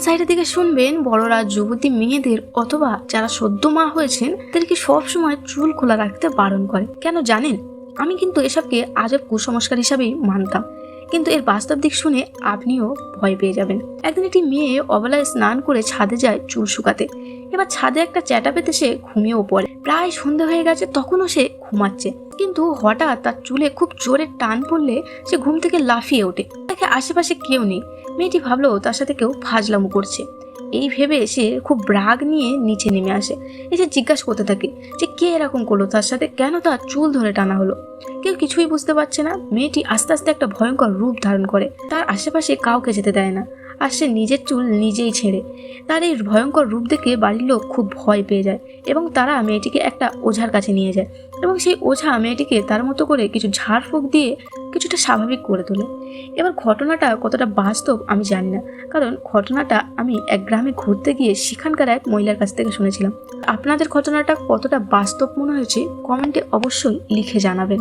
সাইডের দিকে শুনবেন বড়রা যুবতী মেয়েদের অথবা যারা সদ্য মা হয়েছেন, তাদেরকে সবসময় চুল খোলা রাখতে বারণ করে। কেন জানেন? আমি কিন্তু এসবকে আজব কুসংস্কার হিসাবেই মানতাম। কিন্তু এর বাস্তব দিক শুনে আপনিও ভয় পেয়ে যাবেন। একদিন একটি মেয়ে অবলায় স্নান করে ছাদে যায় চুল শুকাতে। এবার ছাদে একটা চ্যাটা পেতে সে ঘুমিয়েও পড়ে। প্রায় সন্ধে হয়ে গেছে, তখনও সে ঘুমাচ্ছে। কিন্তু হঠাৎ তার চুলে খুব জোরে টান পড়লে সে ঘুম থেকে লাফিয়ে ওঠে। দেখে আশেপাশে কেউ নেই। মেয়েটি ভাবলো তার সাথে কেউ ফাজলামো করছে। এই ভেবে সে খুব রাগ নিয়ে নিচে নেমে আসে। এসে জিজ্ঞাসা করতে থাকে যে কে এরকম করল তার সাথে কেন তার চুল ধরে টানা হলো? কেউ কিছুই বুঝতে পারছে না। মেয়েটি আস্তে আস্তে একটা ভয়ঙ্কর রূপ ধারণ করে। তার আশেপাশে কাউকে যেতে দেয় না। আর সে নিজের চুল নিজেই ছেড়ে। তার এই ভয়ঙ্কর রূপ দেখে বাড়ির লোক খুব ভয় পেয়ে যায় এবং তারা মেয়েটিকে একটা ওঝার কাছে নিয়ে যায় এবং সেই ওঝা মেয়েটিকে তার মতো করে কিছু ঝাড়ফুঁক দিয়ে কিছুটা স্বাভাবিক করে তোলে। এবার ঘটনাটা কতটা বাস্তব আমি জানি না, কারণ ঘটনাটা আমি এক গ্রামে ঘুরতে গিয়ে সেখানকার এক মহিলার কাছ থেকে শুনেছিলাম। আপনাদের ঘটনাটা কতটা বাস্তব মনে হয়েছে কমেন্টে অবশ্যই লিখে জানাবেন।